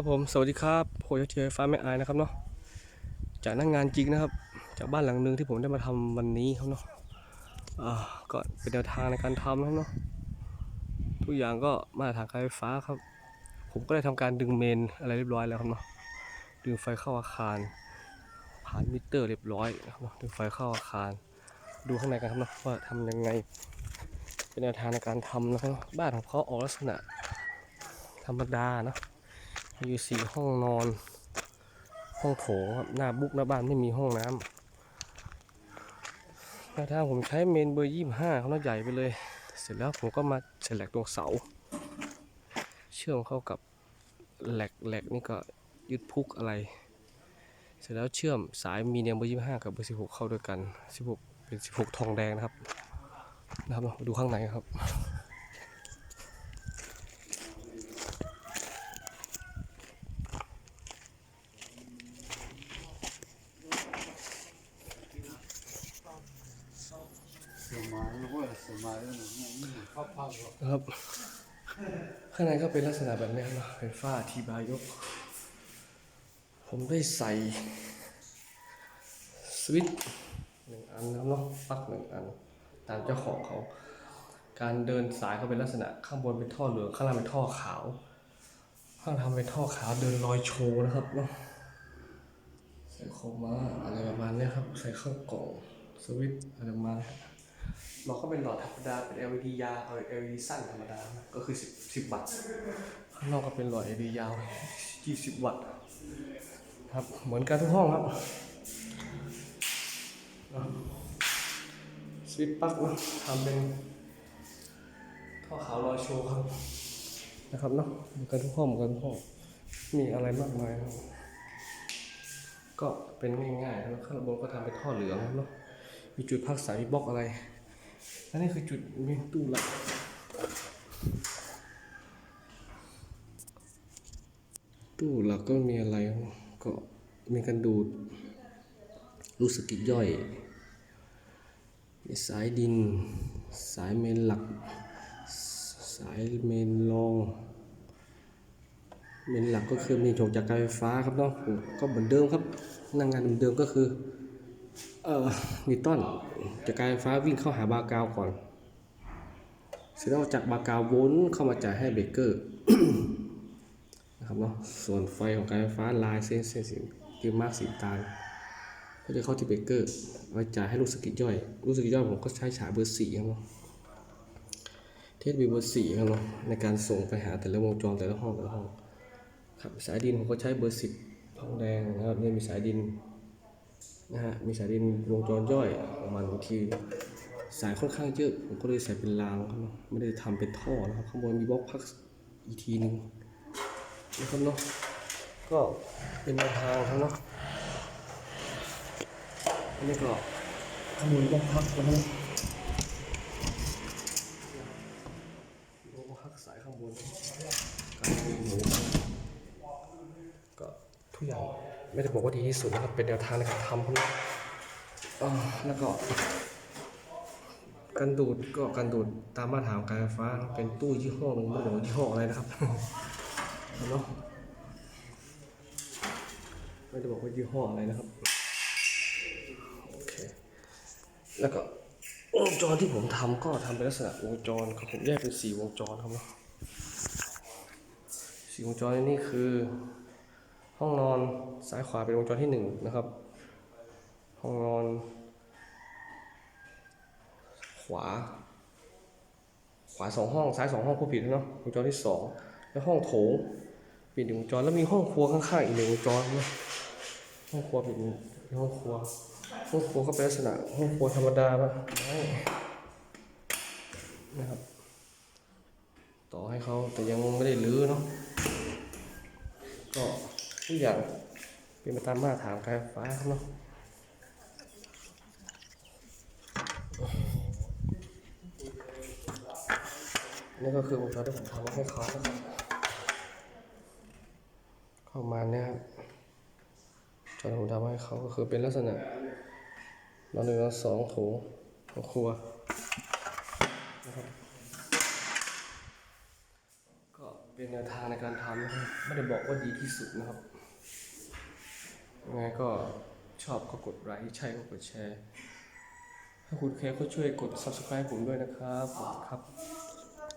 ครับผมสวัสดีครับโพยเทียฟ้าไม่อายนะครับเนาะจากหนั่งงานจริงนะครับ จากบ้านหลังหนึ่งที่ผมได้มาทำวันนี้ครับเนาะอ่าก็เป็นแนวทางในการทำนะครับเนาะทุกอย่างก็มาตรฐานการไฟฟ้าครับ ผมก็ได้ทำการดึงเมนอะไรเรียบร้อยแล้วครับเนาะดึงไฟเข้าอาคาร ผ่านมิเตอร์เรียบร้อยนะครับเนาะดึงไฟเข้าอาคาร ดูข้างในกันครับเนาะว่าทำยังไง เป็นแนวทางในการทำนะครับบ้านของเขาออกลักษณะ ธรรมดาเนาะ อยู่สี่ห้องนอน ห้องโถงครับหน้าบุกหน้าบ้านไม่มีห้องน้ำแนวทางผมใช้เมนเบอร์ยี่ห้าเขาหน้าใหญ่ไปเลย เสร็จแล้วผมก็มาเฉลกตรงเสา เชื่อมเข้ากับแหลกแหลกนี่ก็ยึดพุกอะไร เสร็จแล้วเชื่อมสายมีเนียมเบอร์ยี่ห้ากับเบอร์สิบหกเข้าด้วยกันสิบหกเป็นสิบหกทองแดงนะครับนะครับมาดูข้างในครับ ครับ ข้างในก็เป็นลักษณะแบบนี้ครับเนอะเป็นฝ้าทีบายก ผมได้ใส่สวิตช์หนึ่งอันนะเนาะปลั๊กหนึ่งอัน ตามเจ้าของเขา การเดินสายเขาเป็นลักษณะข้างบนเป็นท่อเหลืองข้างล่างเป็นท่อขาว ข้างทำเป็นท่อขาวเดินลอยโชว์นะครับเนาะใส่โคมาอะไรประมาณนี้ครับ ใส่เข้ากล่องสวิตอะไรประมาณนี้ หลอดก็เป็นหลอดธรรมดาเป็น LED ยาวเอา LED สั้นธรรมดา ก็คือ10 10วัตต์ข้างนอกก็เป็นหลอด LED ยาว20วัตต์ครับเหมือนกันทุกห้องครับสวิตช์ปลั๊กนะทำเป็นท่อขาวลอยโชว์ครับนะครับเนาะเหมือนกันทุกห้องเหมือนกันทุกห้องมีอะไรมากมายครับก็เป็นง่ายๆแล้วข้างบนก็ทำเป็นท่อเหลืองครับเนาะมีจุดพักสายมีบล็อกอะไร อันนี้คือจุดเมีตู้หลักตู้หลักก็มีอะไรก็มีกันดูด ลูกสกิดย่อย มีสายดิน สายเมนหลัก สายเมนรอง เมนหลักก็คือมีโถงจากการไฟฟ้าครับเนาะก็เหมือนเดิมครับนักงานเดิมๆก็คือ เอ่อนิวตันจากการไฟฟ้าวิ่งเข้าหาบาร์กาวก่อนเสร็จแล้วจากบาร์กาววนเข้ามาจ่ายให้เบเกอร์นะครับเนาะส่วนไฟของการไฟฟ้าลายเส้นเส้นสีที่มากสีตาลก็จะเข้าที่เบเกอร์เอาไว้จ่ายให้ลูกสกิดย่อยลูกสกิดย่อยผมก็ใช้ฉายเบอร์สี่ครับเนาะเทสบีเบอร์สี่ครับเนาะในการส่งไปหาแต่ละวงจรแต่ละห้องแต่ละห้องครับสายดินผมก็ใช้เบอร์สิบทองแดงนะครับเนี่ยมีสายดิน นะฮะมีสายดินวงจรย่อยประมาณบางที สายค่อนข้างเยอะผมก็เลยใส่เป็นรางครับเนาะไม่ได้ทำเป็นท่อนะครับข้างบนมีบล็อกพักอีกทีหนึ่งนะครับเนาะก็เป็นแนวทางครับเนาะอันนี้ก็ข้างบนบล็อกพักนะครับบล็อกพักสายข้างบนการหนูก็ทุกอย่าง ไม่ได้บอกว่าดีที่สุดนะครับ เป็นแนวทางในการทำครับเอ่อแล้วก็การดูดก็การดูดตามมาตรฐานของการไฟฟ้าเป็นตู้ยี่ห้อหนึงไม่รู้ว่ายี่ห้ออะไรนะครับเนาะไม่ได้บอกว่ายี่ห้ออะไรนะครับโอเคแล้วก็วงจรที่ผมทำก็ทำเป็นลักษณะวงจรครับผมแยกเป็นสี่วงจรครับเนาะสี่วงจรนี่คือ ห้องนอนซ้ายขวาเป็นวงจรที่หนึ่งนะครับ ห้องนอน ขวา ขวาสองห้องซ้ายสองห้องผู้ผิดเนาะวงจรที่สองแล้วห้องโถงป็นหนึ่งวงจรแล้วมีห้องครัวข้างๆอีกหนึ่งวงจรนะห้องครัวป็นห้องครัวห้องครัวก็เป็นลักษณะห้องครัวธรรมดาปะนะครับต่อให้เขาแต่ยังไม่ได้รื้อเนาะก็ ทุกอย่างเป็นไปตามมาตรฐานการไฟฟ้าเนาะนี่ก็คือวงจรที่ผมทำให้เขานะครับเข้ามาเนี่ยครับจนผมทำให้เขาก็คือเป็นลักษณะนอนหนึ่งนอนสองโถของครัวนะครับก็เป็นแนวทางในการทำนะครับไม่ได้บอกว่าดีที่สุดนะครับ ไงก็ชอบก็กดไลค์ใช่ก็กดแชร์ ถ้าคุณแคร์ก็ช่วยกด subscribe ผมด้วยนะครับขอบคุณครับ